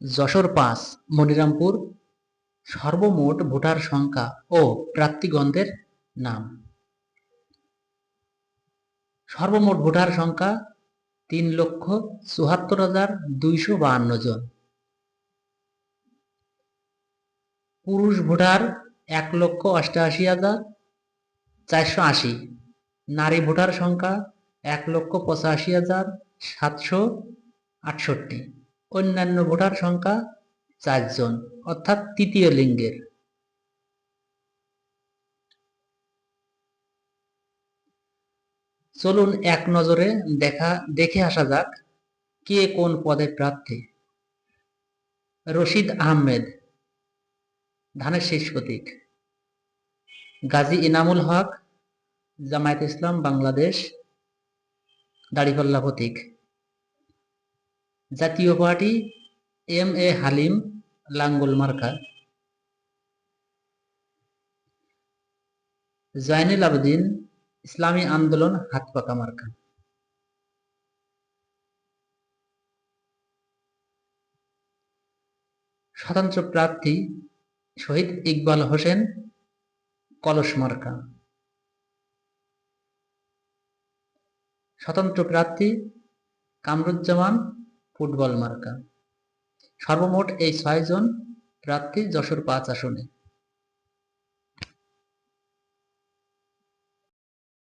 যশোর পাঁচ মনিরামপুর, সর্বমোট ভোটার সংখ্যা ও প্রার্থীগণদের নাম। সর্বমোট ভোটার সংখ্যা তিন লক্ষ চুহাত্তর হাজার দুইশো বাহান্ন জন। পুরুষ ভোটার এক লক্ষ অষ্টআশি হাজার চারশো আশি। নারী ভোটার সংখ্যা এক লক্ষ পঁচাশি হাজার সাতশো আটষট্টি। অন্যান্য ভোটার সংখ্যা চারজন, অর্থাৎ তৃতীয় লিঙ্গের। চলুন এক নজরে দেখা, দেখে আসা যাক কে কোন পদে প্রার্থী। রশিদ আহমেদ, ধানের শীষ প্রতীক। গাজী ইনামুল হক, জামায়াত ইসলাম, বাংলাদেশ, দাড়িপাল্লা প্রতীক। জাতীয় পার্টি এম এ হালিম লাঙ্গল মার্কা। জয়নুল আবেদিন ইসলামী আন্দোলন হাত পাকা মার্কা। স্বতন্ত্র প্রার্থী শহীদ ইকবাল হোসেন কলস মার্কা। স্বতন্ত্র প্রার্থী কামরুজ্জামান ফুটবল মার্কা। সর্বমোট এই ছয়জন প্রার্থী যশোর পাঁচ আসনে।